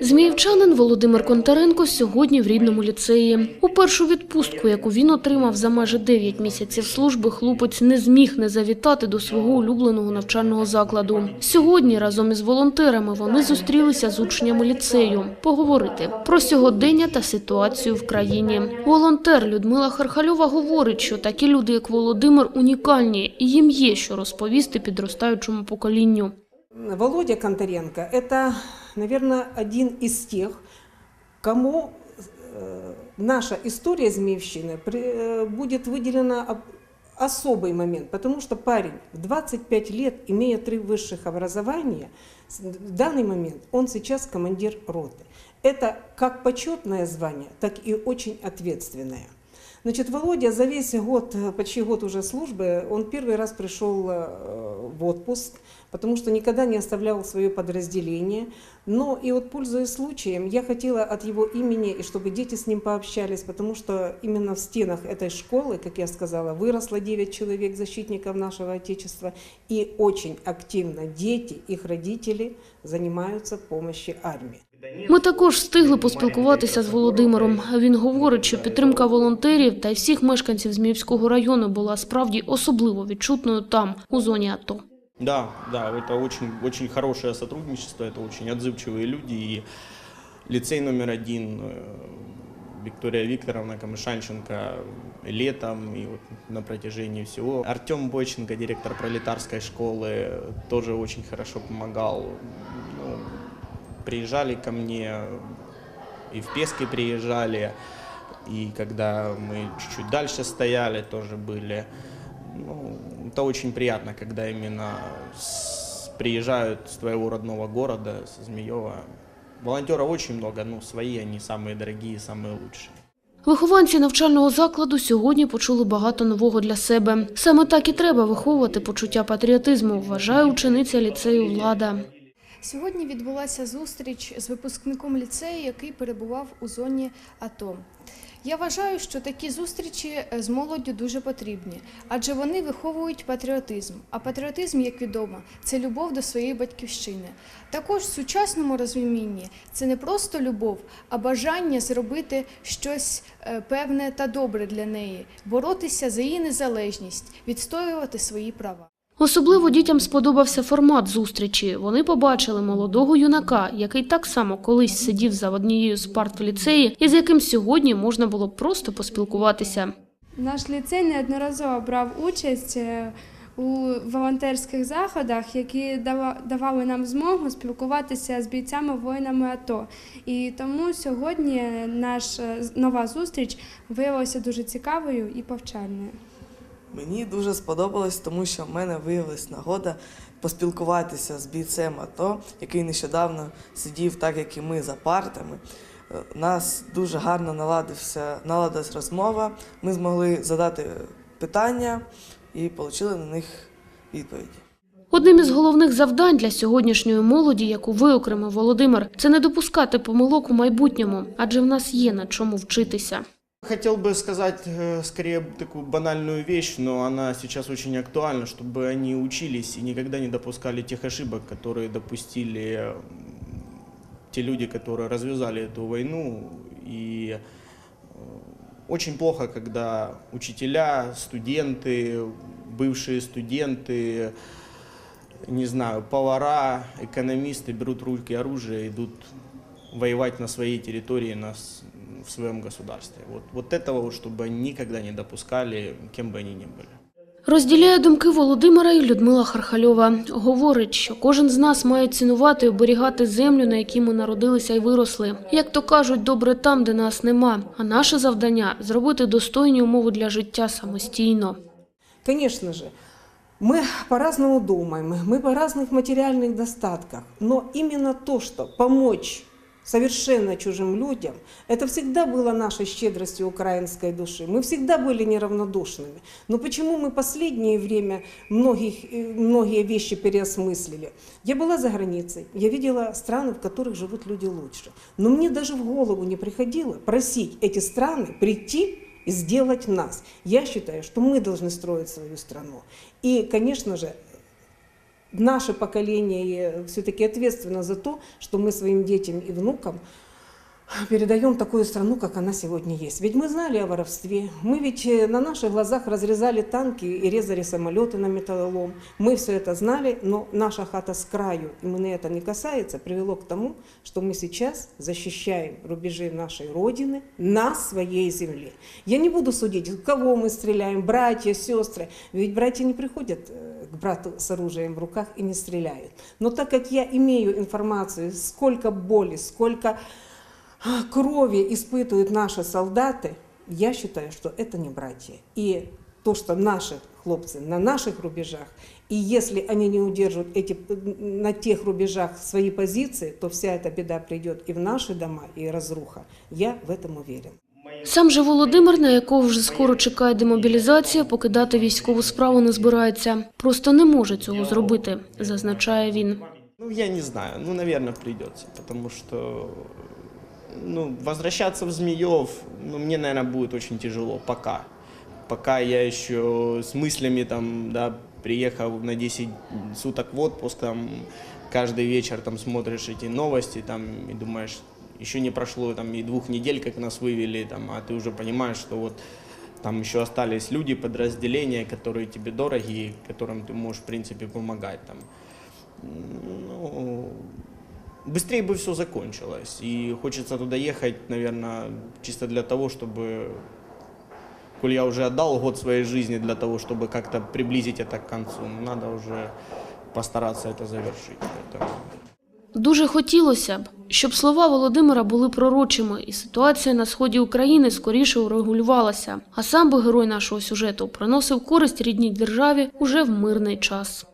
Зміївчанин Володимир Контаренко сьогодні в рідному ліцеї. У першу відпустку, яку він отримав за майже 9 місяців служби, хлопець не зміг не завітати до свого улюбленого навчального закладу. Сьогодні разом із волонтерами вони зустрілися з учнями ліцею поговорити про сьогодення та ситуацію в країні. Волонтер Людмила Хархальова говорить, що такі люди, як Володимир, унікальні, і їм є що розповісти підростаючому поколінню. Володя Конторенко – это, наверное, один из тех, кому э, наша история Змеевщины э, будет выделена об- особый момент, потому что парень в 25 лет, имея три высших образования, в данный момент он сейчас командир роты. Это как почетное звание, так и очень ответственное. Значит, Володя за весь год, э, почти год уже службы, он первый раз пришел в отпуск, потому что никогда не оставлял свое подразделение. Но и вот пользуясь случаем, я хотела от его имени, и чтобы дети с ним пообщались, потому что именно в стенах этой школы, как я сказала, выросло 9 человек защитников нашего Отечества, и очень активно дети, их родители занимаются помощью армии. Ми також встигли поспілкуватися з Володимиром. Він говорить, що підтримка волонтерів та й всіх мешканців Зміївського району була справді особливо відчутною там, у зоні АТО. Да, да, это очень, очень хорошее сотрудничество, это очень отзывчивые люди. И лицей номер один э, Виктория Викторовна Камышанченко летом и вот на протяжении всего. Артем Бойченко, директор пролетарской школы, тоже очень хорошо помогал. Ну, приезжали ко мне, и в Пески приезжали, и когда мы чуть-чуть дальше стояли, тоже были. Ну, это очень приятно, когда именно с- приезжают с твоего родного города, с Змеева. Волонтеров очень много, ну, свои они самые дорогие, самые лучшие. Вихованці навчального закладу сьогодні почули багато нового для себе. Саме так і треба виховувати почуття патріотизму, вважає учениця ліцею влада. Сьогодні відбулася зустріч з випускником ліцею, який перебував у зоні АТО. Я вважаю, що такі зустрічі е, з молоддю дуже потрібні, адже вони виховують патріотизм. А патріотизм, як відомо, це любов до своєї батьківщини. Також в сучасному розумінні це не просто любов, а бажання зробити щось е, певне та добре для неї, боротися за її незалежність, відстоювати свої права. Особливо дітям сподобався формат зустрічі. Вони побачили молодого юнака, який так само колись сидів за однією з парт в ліцеї, і з яким сьогодні можна було просто поспілкуватися. Наш ліцей неодноразово брав участь е, у волонтерських заходах, які давали нам змогу спілкуватися з бійцями воїнами АТО. І тому сьогодні наша нова зустріч виявилася дуже цікавою і повчальною. Мені дуже сподобалось, тому що в мене виявилась нагода поспілкуватися з бійцем АТО, який нещодавно сидів так, як і ми, за партами. Е, У нас дуже гарно наладився, наладилась розмова. Ми змогли задати питання і отримали на них відповіді. Одним із головних завдань для сьогоднішньої молоді, яку виокремив Володимир, це не допускати помилок у майбутньому, адже в нас є на чому вчитися. Хотел бы сказать э, скорее такую банальную вещь, но она сейчас очень актуальна, чтобы они учились и никогда не допускали тех ошибок, которые допустили те люди, которые развязали эту войну. И э, очень плохо, когда учителя, студенты, бывшие студенты, не знаю, повара, экономисты берут руки оружие и идут воевать на своей территории, на, в своем государстве. Вот, вот этого, вот, чтобы они никогда не допускали, кем бы они ни были. Розділяє думки Володимира і Людмила Хархальова. Говорить, що кожен з нас має цінувати і оберігати землю, на якій ми народилися і виросли. Як то кажуть, добре там, де нас нема. А наше завдання зробити достойні умови для життя самостійно. Конечно же, мы по-разному думаем, мы по разных материальных достатках, но именно то, что помочь совершенно чужим людям, это всегда было нашей щедростью украинской души. Мы всегда были неравнодушными. Но почему мы последнее время многих, э, многие вещи переосмыслили? Я была за границей, я видела страны, в которых живут люди лучше. Но мне даже в голову не приходило просить эти страны прийти и сделать нас. Я считаю, что мы должны строить свою страну. И, конечно же, наше поколение все-таки ответственно за то, что мы своим детям и внукам передаем такую страну, как она сегодня есть. Ведь мы знали о воровстве, мы ведь э, на наших глазах разрезали танки и резали самолеты на металлолом. Мы все это знали, но наша хата с краю, и мы на это не касается, привело к тому, что мы сейчас защищаем рубежи нашей Родины на своей земле. Я не буду судить, кого мы стреляем, братья, сестры. Ведь братья не приходят э, к брату с оружием в руках и не стреляют. Но так как я имею информацию, сколько боли, сколько а, крови испытывают наши солдаты, я считаю, что это не братья. И то, что наши хлопцы на наших рубежах, и если они не удержат эти, на тех рубежах свои позиции, то вся эта беда придет и в наши дома, и разруха. Я в этом уверен. Сам же Володимир, на якого вже скоро чекає демобілізація, покидати військову справу не збирається. Просто не може цього зробити, зазначає він. Ну, я не знаю, ну, наверное, придется, потому что, ну, возвращаться в Змеев, ну, мне, наверное, будет очень тяжело, пока. Пока я еще с мыслями, там, да, приехал на 10 суток в отпуск, там, каждый вечер, там, смотришь эти новости, там, и думаешь, еще не прошло, там, и двух недель, как нас вывели, там, а ты уже понимаешь, что вот там еще остались люди, подразделения, которые тебе дороги, которым ты можешь, в принципе, помогать, там. Ну, быстрее бы все закончилось. И хочется туда ехать, наверное, чисто для того, чтобы, коль я уже отдал год своей жизни для того, чтобы как-то приблизить это к концу, ну, надо уже постараться это завершить. Поэтому... Дуже хотілося б, щоб слова Володимира були пророчими, і ситуація на сході України скоріше урегулювалася. А сам би герой нашого сюжету приносив користь рідній державі уже в мирний час.